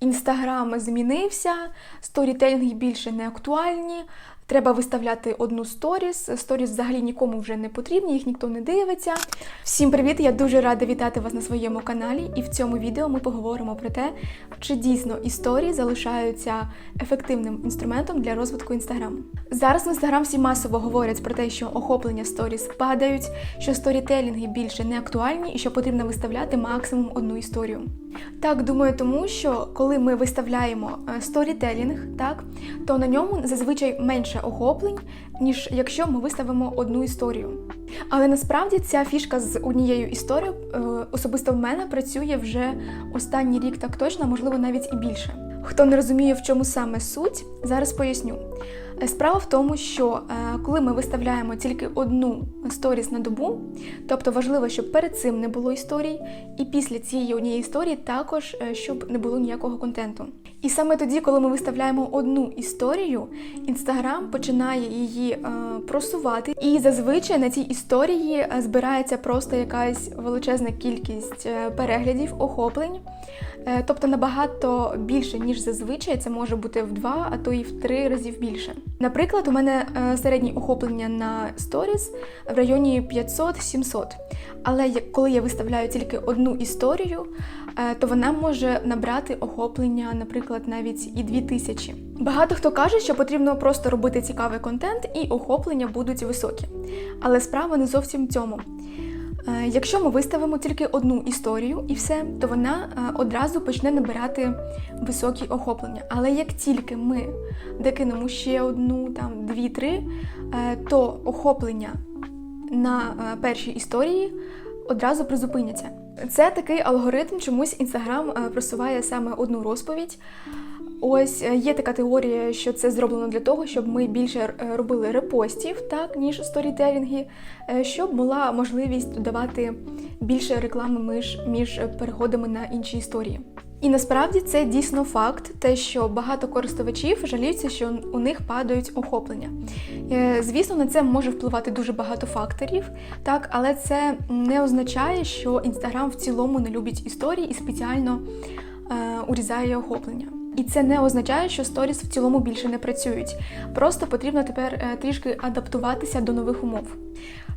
Інстаграм змінився, сторітелінги більше не актуальні. Треба виставляти одну сторіс. Сторіс взагалі нікому вже не потрібні, їх ніхто не дивиться. Всім привіт! Я дуже рада вітати вас на своєму каналі. І в цьому відео ми поговоримо про те, чи дійсно історії залишаються ефективним інструментом для розвитку інстаграму. Зараз в інстаграм всі масово говорять про те, що охоплення сторіс падають, що сторітелінги більше не актуальні і що потрібно виставляти максимум одну історію. Так, думаю, тому що коли ми виставляємо е, сторітелінг, так, то на ньому зазвичай менше охоплень, ніж якщо ми виставимо одну історію. Але насправді ця фішка з однією історією е, особисто в мене працює вже останній рік так точно, можливо навіть і більше. Хто не розуміє, в чому саме суть, зараз поясню. Е, Справа в тому, що е, коли ми виставляємо тільки одну сторіс на добу, тобто важливо, щоб перед цим не було історій, і після цієї однієї історії також, е, щоб не було ніякого контенту. І саме тоді, коли ми виставляємо одну історію, інстаграм починає її просувати, і зазвичай на цій історії збирається просто якась величезна кількість переглядів, охоплень. Е, Тобто набагато більше, ніж зазвичай, це може бути в два, а то і в три разів більше. Наприклад, у мене е, середнє охоплення на сторіс в районі 500-700. Але коли я виставляю тільки одну історію, е, то вона може набрати охоплення, наприклад, навіть і 2000. Багато хто каже, що потрібно просто робити цікавий контент і охоплення будуть високі. Але справа не зовсім в цьому. Е, Якщо ми виставимо тільки одну історію і все, то вона е, одразу почне набирати високі охоплення. Але як тільки ми докинемо ще одну, там дві-три, е, то охоплення на першій історії одразу призупиняться. Це такий алгоритм, чомусь інстаграм просуває саме одну розповідь. Ось е, є така теорія, що це зроблено для того, щоб ми більше е, робили репостів, так ніж сторітелінги, е, щоб була можливість додавати більше реклами між, між переходами на інші історії. І насправді це дійсно факт, те, що багато користувачів жаліються, що у них падають охоплення. Звісно, на це може впливати дуже багато факторів, так, але це не означає, що Інстаграм в цілому не любить історії і спеціально е, урізає охоплення. І це не означає, що сторіс в цілому більше не працюють. Просто потрібно тепер е, трішки адаптуватися до нових умов.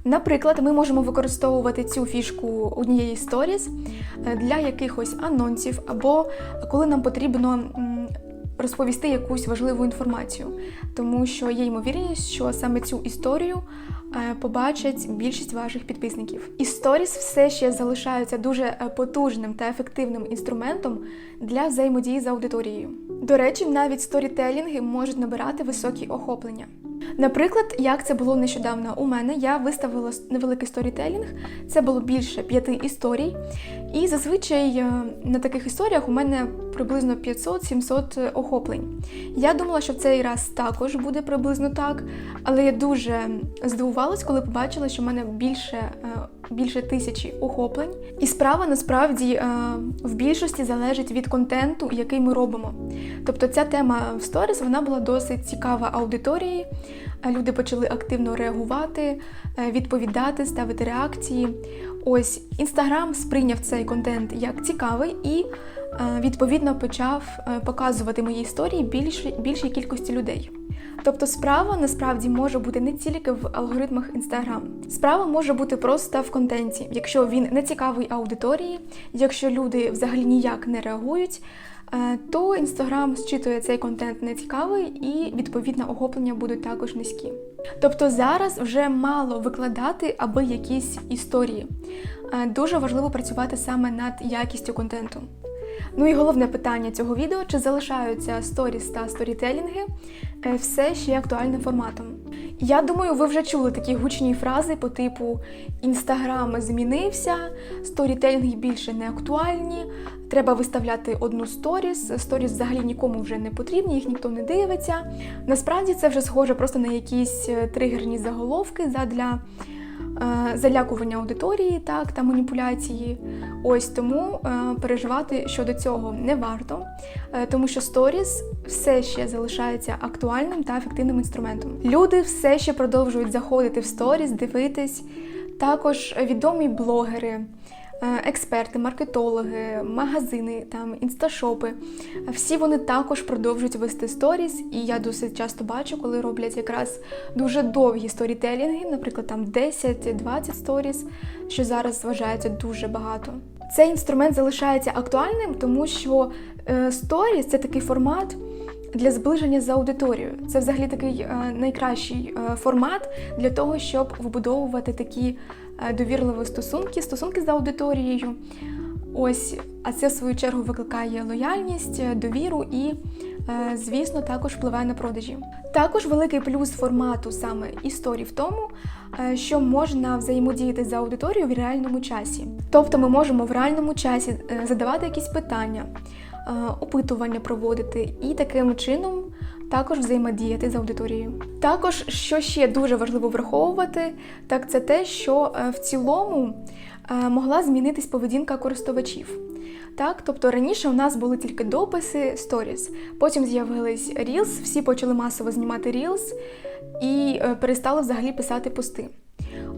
Наприклад, ми можемо використовувати цю фішку однієї сторіс е, для якихось анонсів, або коли нам потрібно розповісти якусь важливу інформацію, тому що є ймовірність, що саме цю історію побачать більшість ваших підписників. І сторіс все ще залишаються дуже е, потужним та ефективним інструментом для взаємодії з аудиторією. До речі, навіть сторітелінги можуть набирати високі охоплення. Наприклад, як це було нещодавно у мене, я виставила невеликий сторітелінг, це було більше п'яти історій. І зазвичай е, на таких історіях у мене приблизно 500-700 охоплень. Я думала, що в цей раз також буде приблизно так, але я дуже здивувалась, коли побачила, що в мене більше, е, більше тисячі охоплень. І справа насправді е, в більшості залежить від контенту, який ми робимо. Тобто ця тема в сторіс вона була досить цікава аудиторії. Е, Люди почали активно реагувати, е, відповідати, ставити реакції. Ось інстаграм сприйняв цей контент як цікавий і відповідно почав показувати мої історії більшій, більшій кількості людей. Тобто справа насправді може бути не тільки в алгоритмах Instagram. Справа може бути просто в контенті, якщо він не цікавий аудиторії, якщо люди взагалі ніяк не реагують, е, то Instagram зчитує цей контент нецікавий і відповідно охоплення будуть також низькі. Тобто зараз вже мало викладати аби якісь історії. Е, Дуже важливо працювати саме над якістю контенту. Ну і головне питання цього відео: чи залишаються сторіс та сторітелінги все ще актуальним форматом? Я думаю, ви вже чули такі гучні фрази по типу Інстаграм змінився, сторітелінги більше не актуальні, треба виставляти одну сторіс, сторіс взагалі нікому вже не потрібні, їх ніхто не дивиться. Насправді це вже схоже просто на якісь е, тригерні заголовки задля е, залякування аудиторії так, та маніпуляції. Ось тому е, переживати щодо цього не варто, е, тому що сторіс все ще залишається актуальним та ефективним інструментом. Люди все ще продовжують заходити в сторіс, дивитись. Також відомі блогери. Е, експерти, маркетологи, магазини, там інсташопи. Всі вони також продовжують вести сторіс, і я досить часто бачу, коли роблять якраз дуже довгі сторітелінги, наприклад, там 10-20 сторіс, що зараз вважається дуже багато. Цей інструмент залишається актуальним, тому що е, сторіс це такий формат для зближення з аудиторією. Це взагалі такий е, найкращий е, формат для того, щоб вибудовувати такі е, довірливі стосунки, стосунки з аудиторією. Ось, а це в свою чергу викликає лояльність, довіру і, звісно, також впливає на продажі. Також великий плюс формату саме історії в тому, що можна взаємодіяти з аудиторією в реальному часі. Тобто ми можемо в реальному часі задавати якісь питання, опитування проводити і таким чином також взаємодіяти з аудиторією. Також, що ще дуже важливо враховувати, так це те, що е, в цілому е, могла змінитись поведінка користувачів. Так, тобто раніше у нас були тільки дописи, сторіс, потім з'явились Reels, всі почали масово знімати Reels і е, перестали взагалі писати пости.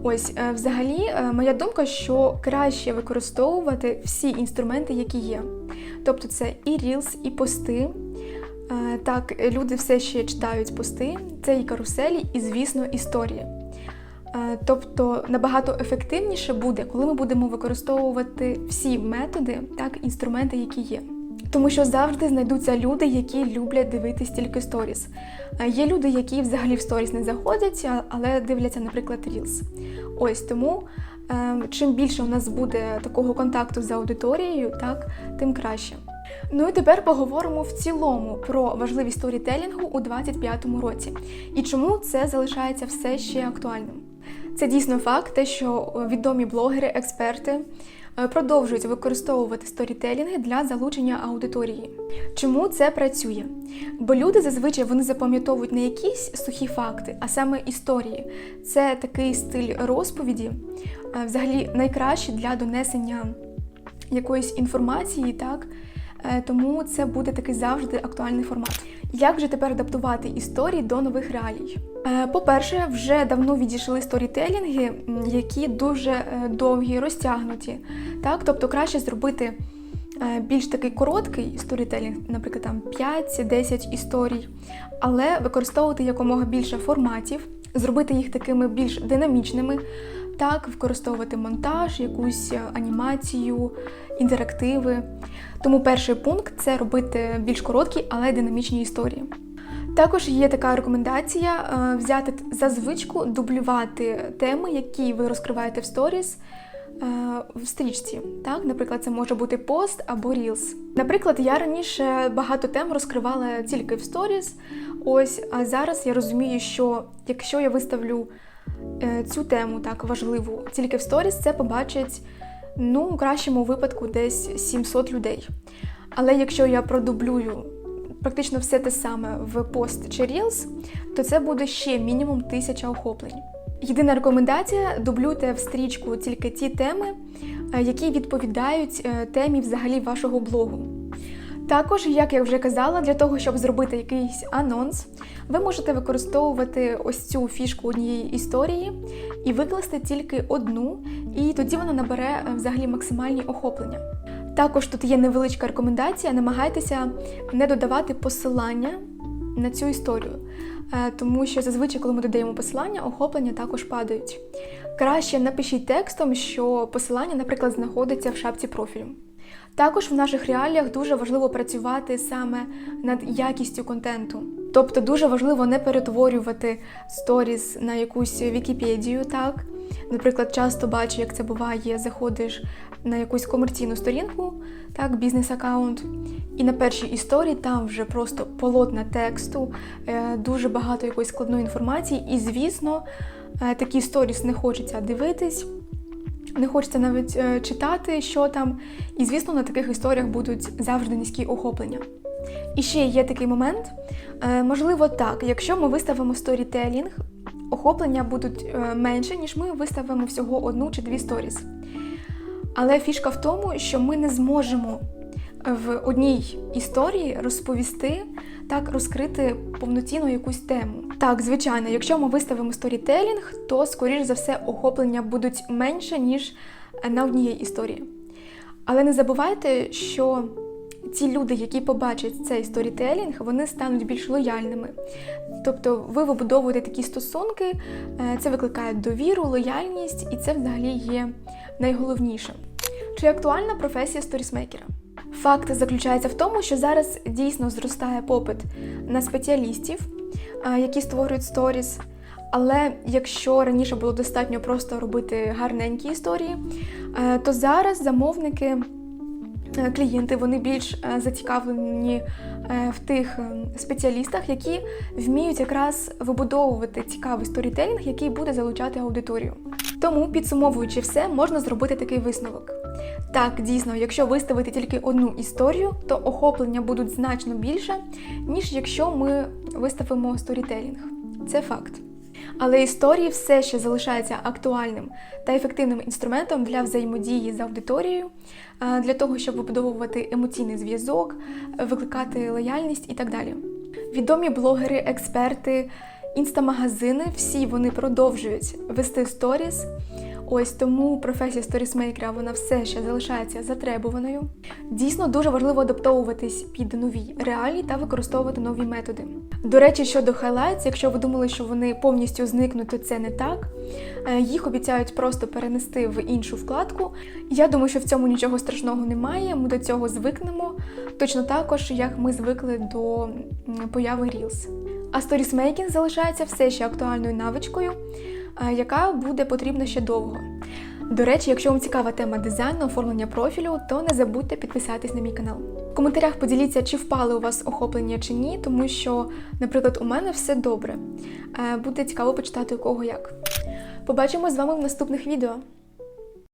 Ось, е, взагалі, е, моя думка, що краще використовувати всі інструменти, які є. Тобто це і Reels, і пости. Е, Так, люди все ще читають пости, це і каруселі, і, звісно, історії. Тобто набагато ефективніше буде, коли ми будемо використовувати всі методи, так, інструменти, які є. Тому що завжди знайдуться люди, які люблять дивитись тільки сторіс. Є люди, які взагалі в сторіс не заходять, але дивляться, наприклад, Reels. Ось тому е, чим більше у нас буде такого контакту з аудиторією, так, тим краще. Ну і тепер поговоримо в цілому про важливість сторітелінгу у 2025 році і чому це залишається все ще актуальним. Це дійсно факт, те, що відомі блогери, експерти продовжують використовувати сторітелінги для залучення аудиторії. Чому це працює? Бо люди зазвичай вони запам'ятовують не якісь сухі факти, а саме історії. Це такий стиль розповіді, е, взагалі найкращий для донесення якоїсь інформації, так? Е, Тому це буде такий завжди актуальний формат. Як же тепер адаптувати історії до нових реалій? Е, По-перше, вже давно відійшли сторітелінги, які дуже е, довгі, розтягнуті. Так? Тобто краще зробити е, більш такий короткий сторітелінг, наприклад, там 5-10 історій, але використовувати якомога більше форматів, зробити їх такими більш динамічними, так, використовувати монтаж, якусь е, анімацію, інтерактиви. Тому перший пункт це робити більш короткі, але динамічні історії. Також є така рекомендація е, взяти за звичку дублювати теми, які ви розкриваєте в сторіс е, в стрічці. Так, наприклад, це може бути пост або рілс. Наприклад, я раніше багато тем розкривала тільки в сторіс. Ось, а зараз я розумію, що якщо я виставлю цю тему так важливу тільки в сторіс, це побачить ну, у кращому випадку десь 700 людей. Але якщо я продублюю практично все те саме в пост чи Reels, то це буде ще мінімум тисяча охоплень. Єдина рекомендація дублюйте в стрічку тільки ті теми, е, які відповідають е, темі взагалі вашого блогу. Також, як я вже казала, для того, щоб зробити якийсь анонс, ви можете використовувати ось цю фішку однієї історії і викласти тільки одну, і тоді вона набере е, взагалі максимальні охоплення. Також тут є невеличка рекомендація: намагайтеся не додавати посилання на цю історію, Е, тому що зазвичай, коли ми додаємо посилання, охоплення також падають. Краще напишіть текстом, що посилання, наприклад, знаходиться в шапці профілю. Також в наших реаліях дуже важливо працювати саме над якістю контенту. Тобто дуже важливо не перетворювати сторіс на якусь Вікіпедію, так? Наприклад, часто бачу, як це буває, заходиш на якусь комерційну сторінку, так, бізнес-аккаунт, і на першій історії там вже просто полотна тексту, е, дуже багато якоїсь складної інформації, і, звісно, е, такі сторіс не хочеться дивитись. Не хочеться навіть е, читати, що там. І, звісно, на таких історіях будуть завжди низькі охоплення. І ще є такий момент. Е, можливо, так, якщо ми виставимо сторітелінг, охоплення будуть е, менше, ніж ми виставимо всього одну чи дві сторіс. Але фішка в тому, що ми не зможемо в одній історії розповісти, так розкрити повноцінно якусь тему. Так, звичайно, якщо ми виставимо сторітелінг, то скоріш за все охоплення будуть менше, ніж на одній історії. Але не забувайте, що ті люди, які побачать цей сторітелінг, вони стануть більш лояльними. Тобто ви вибудовуєте такі стосунки, е, це викликає довіру, лояльність, і це взагалі є найголовнішим. Чи актуальна професія сторісмейкера? Факт заключається в тому, що зараз дійсно зростає попит на спеціалістів, е, які створюють сторіс. Але якщо раніше було достатньо просто робити гарненькі історії, е, то зараз замовники, е, клієнти, вони більш зацікавлені в тих спеціалістах, які вміють якраз вибудовувати цікавий сторітелінг, який буде залучати аудиторію. Тому, підсумовуючи все, можна зробити такий висновок. Так, дійсно, якщо виставити тільки одну історію, то охоплення будуть значно більше, ніж якщо ми виставимо сторітелінг. Це факт. Але історії все ще залишаються актуальним та ефективним інструментом для взаємодії з аудиторією, для того, щоб вибудовувати емоційний зв'язок, викликати лояльність і так далі. Відомі блогери, експерти, інстамагазини всі вони продовжують вести сторіс. Ось тому професія сторісмейкера вона все ще залишається затребуваною. Дійсно дуже важливо адаптовуватись під нові реалії та використовувати нові методи. До речі, щодо highlights, якщо ви думали, що вони повністю зникнуть, то це не так. Е, Їх обіцяють просто перенести в іншу вкладку. Я думаю, що в цьому нічого страшного немає. Ми до цього звикнемо. Точно також, як ми звикли до появи Reels. А сторісмейкінг залишається все ще актуальною навичкою, яка буде потрібна ще довго. До речі, якщо вам цікава тема дизайну, оформлення профілю, то не забудьте підписатись на мій канал. В коментарях поділіться, чи впали у вас охоплення чи ні, тому що, наприклад, у мене все добре. Е, Буде цікаво почитати у кого як. Побачимось з вами в наступних відео.